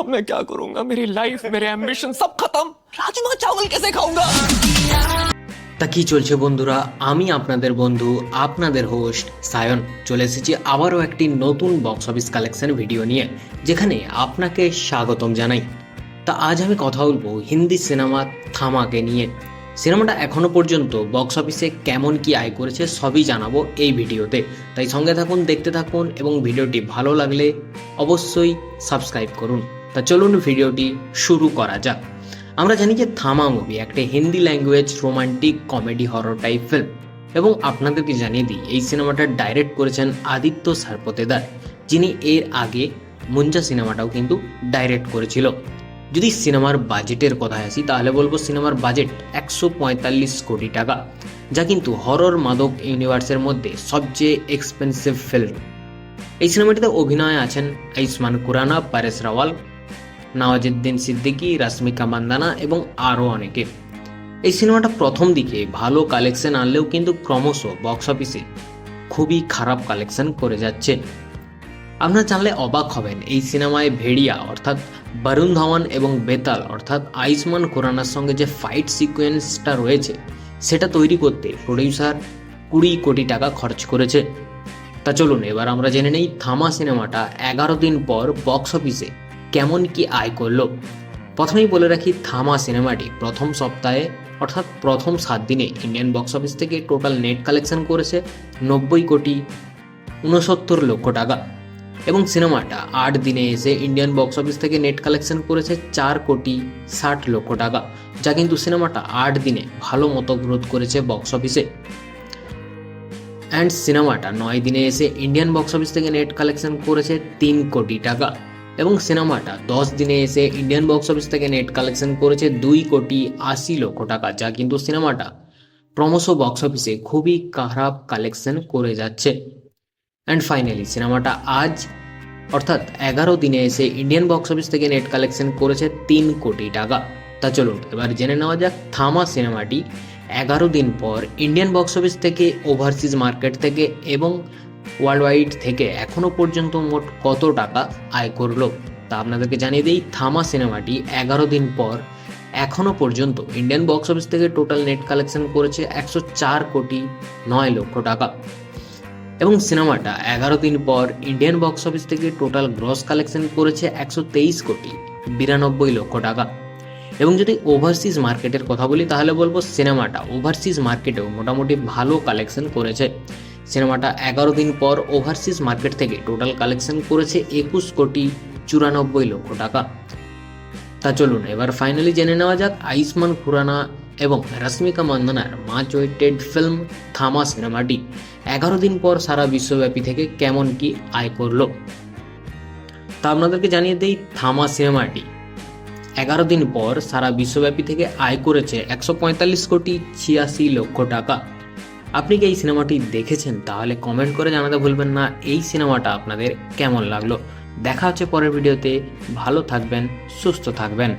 अब मैं क्या करूंगा मेरी लाइफ मेरे एम्बिशन सब खत्म राजमा चावल कैसे खाऊंगा তা কি চলছে বন্ধুরা আমি আপনাদের বন্ধু আপনাদের হোস্ট সায়ন চলে এসেছি আবারও একটি নতুন বক্স অফিস কালেকশন ভিডিও নিয়ে যেখানে আপনাকে স্বাগতম জানাই তা আজ আমি কথা বলবো হিন্দি সিনেমা থামাকে নিয়ে সিনেমাটা এখনো পর্যন্ত বক্স অফিসে কেমন কি আয় করেছে সবই জানাবো এই ভিডিওতে তাই সঙ্গে থাকুন দেখতে থাকুন এবং ভিডিওটি ভালো লাগলে অবশ্যই সাবস্ক্রাইব করুন তা চলুন ভিডিওটি শুরু করা যাক। আমরা জানি যে থামা মুভি একটা Hindi language romantic comedy horror type film এবং আপনাদেরকে জানিয়ে দিই, এই সিনেমাটা ডাইরেক্ট করেছেন আদিত্য সারপতেদার, যিনি এর আগে মুঞ্জা সিনেমাটাও কিন্তু ডাইরেক্ট করেছিল। যদি সিনেমার বাজেটের কথায় আসি, তাহলে বলব সিনেমার বাজেট একশো পঁয়তাল্লিশ কোটি টাকা, যা কিন্তু হরর মাদক ইউনিভার্সের মধ্যে সবচেয়ে এক্সপেন্সিভ ফিল্ম এই সিনেমাটিতে অভিনয়ে আছেন আয়ুষ্মান খুরানা, পারেশ রাওয়াল নওয়াজুদ্দিন সিদ্দিকী, রাশ্মিকা মান্দানা এবং আরও অনেকে। এই সিনেমাটা প্রথম দিকে ভালো কালেকশন আনলেও কিন্তু ক্রমশ বক্স অফিসে খুবই খারাপ কালেকশন করে যাচ্ছে। আপনারা জানলে অবাক হবেন, এই সিনেমায় ভেড়িয়া অর্থাৎ বরুণ ধাওয়ান এবং বেতাল অর্থাৎ আয়ুষ্মান খুরানার সঙ্গে যে ফাইট সিকোয়েন্সটা রয়েছে, সেটা তৈরি করতে প্রডিউসার কুড়ি কোটি টাকা খরচ করেছে। তা চলুন, এবার আমরা জেনে নেই থামা সিনেমাটা এগারো দিন পর বক্স অফিসে কেমন কি আয় করল? প্রথমেই বলে রাখি, থামা সিনেমাটি প্রথম সপ্তাহে, অর্থাৎ প্রথম সাত দিনে ইন্ডিয়ান বক্স অফিস থেকে টোটাল নেট কালেকশন করেছে নব্বই কোটি উনসত্তর লক্ষ টাকা। এবং সিনেমাটা আট দিনে এসে ইন্ডিয়ান বক্স অফিস থেকে নেট কালেকশন করেছে চার কোটি ষাট লক্ষ টাকা, যা কিন্তু সিনেমাটা আট দিনে ভালো মতো গ্রোথ করেছে বক্স অফিসে অ্যান্ড সিনেমাটা নয় দিনে এসে ইন্ডিয়ান বক্স অফিস থেকে নেট কালেকশন করেছে তিন কোটি টাকা। এবং সিনেমাটা দশ দিনে এসে ইন্ডিয়ান বক্স অফিস থেকে নেট কালেকশন করেছে দুই কোটি আশি লক্ষ টাকা, যা কিন্তু সিনেমাটা ক্রমশ বক্স অফিসে খুবই খারাপ কালেকশন করে যাচ্ছে। অ্যান্ড ফাইনালি সিনেমাটা আজ, অর্থাৎ এগারো দিনে এসে ইন্ডিয়ান বক্স অফিস থেকে নেট কালেকশন করেছে তিন কোটি টাকা। তা চলুন, এবার জেনে নেওয়া যাক থামা সিনেমাটি এগারো দিন পর ইন্ডিয়ান বক্স অফিস থেকে ওভারসিজ মার্কেট থেকে এবং ওয়ার্ল্ড থেকে এখনও পর্যন্ত মোট কত টাকা আয় করল, তা আপনাদেরকে জানিয়ে দিই থামা সিনেমাটি এগারো দিন পর এখনও পর্যন্ত ইন্ডিয়ান বক্স অফিস থেকে টোটাল নেট কালেকশন করেছে একশো চার কোটি নয় লক্ষ টাকা। এবং সিনেমাটা এগারো দিন পর ইন্ডিয়ান বক্স অফিস থেকে টোটাল গ্রস কালেকশন করেছে একশো তেইশ কোটি বিরানব্বই লক্ষ টাকা। এবং যদি ওভারসিজ মার্কেটের কথা বলি, তাহলে বলব সিনেমাটা ওভারসিজ মার্কেটেও মোটামুটি ভালো কালেকশন করেছে। সিনেমাটা এগারো দিন পর ওভারসিজ মার্কেট থেকে টোটাল কালেকশন করেছে একুশ কোটি চুরানব্বই লক্ষ টাকা। তা চলুন, এবার ফাইনালি জেনে নেওয়া যাক আয়ুষ্মান খুরানা এবং রশ্মিকা মন্দনার মাচ ওয়েটেড ফিল্ম থামা সিনেমাটি। এগারো দিন পর সারা বিশ্বব্যাপী থেকে কেমন কি আয় করল? তা আপনাদেরকে জানিয়ে দেই থামা সিনেমাটি। এগারো দিন পর সারা বিশ্বব্যাপী থেকে আয় করেছে একশো পঁয়তাল্লিশ কোটি ছিয়াশি লক্ষ টাকা। আপনি কি এই সিনেমাটি দেখেছেন? তাহলে কমেন্ট করে জানাতে ভুলবেন না। এই সিনেমাটা আপনাদের কেমন লাগল? দেখা হচ্ছে পরের ভিডিওতে। ভালো থাকবেন, সুস্থ থাকবেন।